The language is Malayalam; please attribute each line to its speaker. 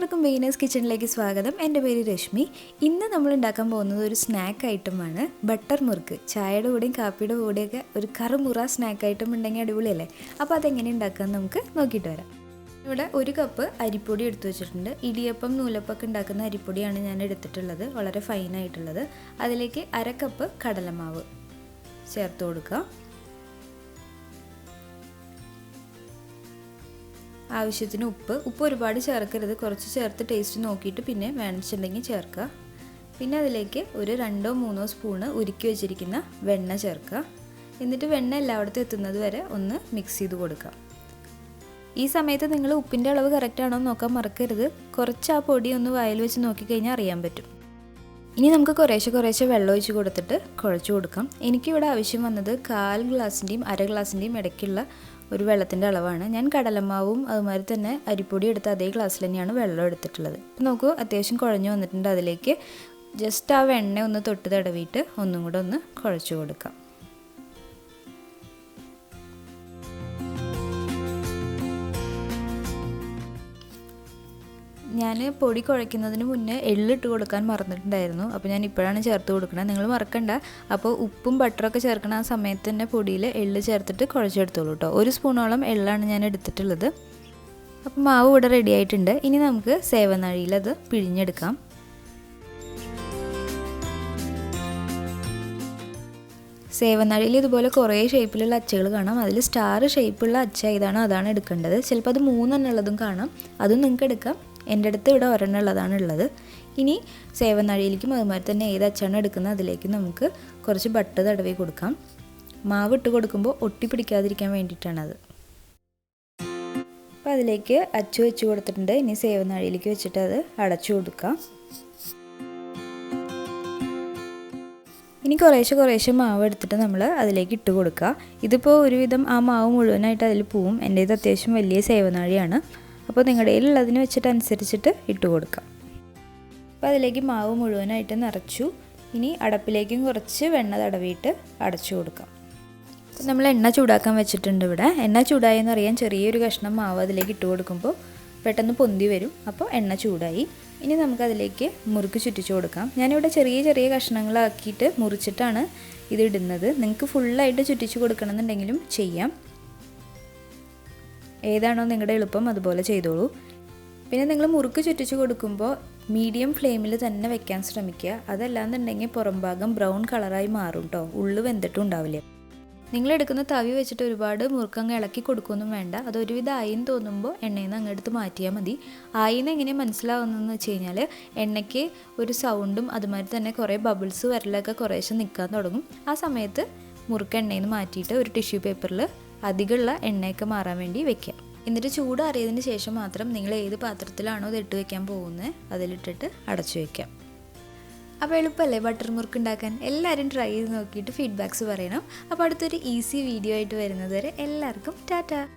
Speaker 1: എല്ലാവർക്കും വീനസ് കിച്ചണിലേക്ക് സ്വാഗതം. എന്റെ പേര് രശ്മി. ഇന്ന് നമ്മൾ ഉണ്ടാക്കാൻ പോകുന്നത് ഒരു സ്നാക്ക് ഐറ്റമാണ് ബട്ടർ മുറുക്ക്. ചായയുടെ കൂടെയും കാപ്പിയുടെ കൂടെയൊക്കെ ഒരു കറുമുറ സ്നാക്ക് ഐറ്റം ഉണ്ടെങ്കിൽ അടിപൊളിയല്ലേ? അപ്പോൾ അതെങ്ങനെ ഉണ്ടാക്കാമെന്ന് നമുക്ക് നോക്കിയിട്ട് വരാം. ഇവിടെ ഒരു കപ്പ് അരിപ്പൊടി എടുത്തു വെച്ചിട്ടുണ്ട്. ഇടിയപ്പം നൂലപ്പൊക്കെ ഉണ്ടാക്കുന്ന അരിപ്പൊടിയാണ് ഞാൻ എടുത്തിട്ടുള്ളത്. വളരെ ഫൈനായിട്ടുള്ളത് അതിലേക്ക് അര കപ്പ് കടലമാവ് ചേർത്ത് കൊടുക്കുക ആവശ്യത്തിന് ഉപ്പ്. ഉപ്പ് ഒരുപാട് ചേർക്കരുത്. കുറച്ച് ചേർത്ത് ടേസ്റ്റ് നോക്കിയിട്ട് പിന്നെ വേണമെന്നുണ്ടെങ്കിൽ ചേർക്കുക. പിന്നെ അതിലേക്ക് ഒരു രണ്ടോ മൂന്നോ സ്പൂണ് ഉരുക്കി വെച്ചിരിക്കുന്ന വെണ്ണ ചേർക്കുക. എന്നിട്ട് വെണ്ണ എല്ലായിടത്തും എത്തുന്നത് വരെ ഒന്ന് മിക്സ് ചെയ്ത് കൊടുക്കുക. ഈ സമയത്ത് നിങ്ങൾ ഉപ്പിന്റെ അളവ് കറക്റ്റ് ആണോ എന്ന് നോക്കാൻ മറക്കരുത്. കുറച്ച് ആ പൊടി ഒന്ന് വായിൽ വെച്ച് നോക്കിക്കഴിഞ്ഞാൽ അറിയാൻ പറ്റും. ഇനി നമുക്ക് കുറേശ്ശെ കുറേശ്ശെ വെള്ളം ഒഴിച്ച് കൊടുത്തിട്ട് കുഴച്ച് കൊടുക്കാം. എനിക്കിവിടെ ആവശ്യം വന്നത് കാൽ ഗ്ലാസിന്റെയും അര ഗ്ലാസിന്റെയും ഇടയ്ക്കുള്ള ഒരു വെള്ളത്തിന്റെ അളവാണ്. ഞാൻ കടലമാവും അതുമാതിരി തന്നെ അരിപ്പൊടി എടുത്ത് അതേ ഗ്ലാസ്സിൽ തന്നെയാണ് വെള്ളം എടുത്തിട്ടുള്ളത്. നോക്കൂ അത്യാവശ്യം കുഴഞ്ഞു വന്നിട്ടുണ്ട് അതിലേക്ക്. ജസ്റ്റ് ആ വെണ്ണ ഒന്ന് തൊട്ട് തടവിയിട്ട് ഒന്നും കൂടെ ഒന്ന് കുഴച്ച് കൊടുക്കാം. ഞാൻ പൊടി കുഴയ്ക്കുന്നതിന് മുന്നേ എള്ളിട്ട് കൊടുക്കാൻ മറന്നിട്ടുണ്ടായിരുന്നു. അപ്പോൾ ഞാൻ ഇപ്പോഴാണ് ചേർത്ത് കൊടുക്കുന്നത് നിങ്ങൾ മറക്കണ്ട. അപ്പോൾ ഉപ്പും ബട്ടറൊക്കെ ചേർക്കണ ആ സമയത്ത് തന്നെ പൊടിയിൽ എള്ള് ചേർത്തിട്ട് കുഴച്ചെടുത്തോളൂ കേട്ടോ ഒരു സ്പൂണോളം എള്ളാണ് ഞാൻ എടുത്തിട്ടുള്ളത്. അപ്പോൾ മാവ് ഇവിടെ റെഡി ആയിട്ടുണ്ട്. ഇനി നമുക്ക് സേവനഴിയിൽ അത് പിഴിഞ്ഞെടുക്കാം. സേവനാഴിയിൽ ഇതുപോലെ കുറേ ഷേപ്പിലുള്ള അച്ചകൾ കാണാം. അതിൽ സ്റ്റാർ ഷേപ്പുള്ള അച്ച ഏതാണോ അതാണ് എടുക്കേണ്ടത്. ചിലപ്പോൾ അത് മൂന്നെണ്ണുള്ളതും കാണാം. അതും നിങ്ങൾക്ക് എടുക്കാം. എന്റെ അടുത്ത് ഇവിടെ ഒരെണ്ണം ഉള്ളതാണ് ഉള്ളത് ഇനി സേവനാഴിയിലേക്കും അതുമാതിരി തന്നെ ഏത് അച്ചാണ് എടുക്കുന്നത് അതിലേക്ക് നമുക്ക് കുറച്ച് ബട്ട് തടവി കൊടുക്കാം. മാവ് ഇട്ട് കൊടുക്കുമ്പോൾ ഒട്ടി പിടിക്കാതിരിക്കാൻ വേണ്ടിയിട്ടാണത്. അപ്പോൾ അതിലേക്ക് അച്ചു വെച്ച് കൊടുത്തിട്ടുണ്ട്. ഇനി സേവനാഴിയിലേക്ക് വെച്ചിട്ട് അത് അടച്ചു കൊടുക്കാം. ഇനി കുറേശ്ശെ കുറേശ്ശെ മാവ് എടുത്തിട്ട് നമ്മൾ അതിലേക്ക് ഇട്ട് കൊടുക്കുക. ഇതിപ്പോൾ ഒരുവിധം ആ മാവ് മുഴുവനായിട്ട് അതിൽ പോവും. എന്റെ ഇത് അത്യാവശ്യം വലിയ സേവനാഴിയാണ്. അപ്പോൾ നിങ്ങളുടെ കയ്യിലുള്ളതിന് വെച്ചിട്ട് അനുസരിച്ചിട്ട് ഇട്ട് കൊടുക്കാം. അപ്പോൾ അതിലേക്ക് മാവ് മുഴുവനായിട്ട് നിറച്ചു. ഇനി അടപ്പിലേക്കും കുറച്ച് വെണ്ണ തടവിയിട്ട് അടച്ചു കൊടുക്കാം. നമ്മൾ എണ്ണ ചൂടാക്കാൻ വെച്ചിട്ടുണ്ട് ഇവിടെ. എണ്ണ ചൂടായി എന്ന് അറിയാൻ ചെറിയൊരു കഷ്ണം മാവ് അതിലേക്ക് ഇട്ട് കൊടുക്കുമ്പോൾ പെട്ടെന്ന് പൊന്തി വരും. അപ്പോൾ എണ്ണ ചൂടായി. ഇനി നമുക്കതിലേക്ക് മുറുക്ക് ചുറ്റിച്ചു കൊടുക്കാം. ഞാനിവിടെ ചെറിയ ചെറിയ കഷ്ണങ്ങളാക്കിയിട്ട് മുറിച്ചിട്ടാണ് ഇത് ഇടുന്നത്. നിങ്ങൾക്ക് ഫുള്ളായിട്ട് ചുറ്റിച്ചു കൊടുക്കണമെന്നുണ്ടെങ്കിലും ചെയ്യാം. ഏതാണോ നിങ്ങളുടെ എളുപ്പം അതുപോലെ ചെയ്തോളൂ. പിന്നെ നിങ്ങൾ മുറുക്ക് ചുറ്റിച്ചു കൊടുക്കുമ്പോൾ മീഡിയം ഫ്ലെയിമിൽ തന്നെ വെക്കാൻ ശ്രമിക്കുക. അതല്ലാന്നുണ്ടെങ്കിൽ പുറം ഭാഗം ബ്രൗൺ കളറായി മാറും കേട്ടോ ഉള്ളു വെന്തിട്ടും ഉണ്ടാവില്ല. നിങ്ങൾ എടുക്കുന്ന തവി വെച്ചിട്ട് ഒരുപാട് മുറുക്കങ്ങ് ഇളക്കി കൊടുക്കൊന്നും വേണ്ട. അത് ഒരുവിധം ആയിന്ന് തോന്നുമ്പോൾ എണ്ണയിൽ നിന്ന് അങ്ങെടുത്ത് മാറ്റിയാൽ മതി. ആയിന്ന് എങ്ങനെ മനസ്സിലാവുന്നതെന്ന് വെച്ച് കഴിഞ്ഞാൽ എണ്ണയ്ക്ക് ഒരു സൗണ്ടും അതുമാതിരി തന്നെ കുറേ ബബിൾസ് വരലൊക്കെ കുറേശ്ശെ നിൽക്കാൻ തുടങ്ങും. ആ സമയത്ത് മുറുക്ക് എണ്ണയിൽ നിന്ന് മാറ്റിയിട്ട് ഒരു ടിഷ്യൂ പേപ്പറിൽ അധികമുള്ള എണ്ണയൊക്കെ മാറാൻ വേണ്ടി വെക്കുക. എന്നിട്ട് ചൂട് ചൂടാറിയതിന് ശേഷം മാത്രം നിങ്ങൾ ഏത് പാത്രത്തിലാണോ ഇത് ഇട്ട് വെക്കാൻ പോകുന്നത് അതിലിട്ടിട്ട് അടച്ചു വെക്കാം അപ്പോൾ എളുപ്പമല്ലേ ബട്ടർ മുറുക്ക് ഉണ്ടാക്കാൻ? എല്ലാവരും ട്രൈ ചെയ്ത് നോക്കിയിട്ട് ഫീഡ്ബാക്ക്സ് പറയണം. അപ്പോൾ അടുത്തൊരു ഈസി വീഡിയോ ആയിട്ട് വരുന്നത് വരെ എല്ലാവർക്കും ടാറ്റ.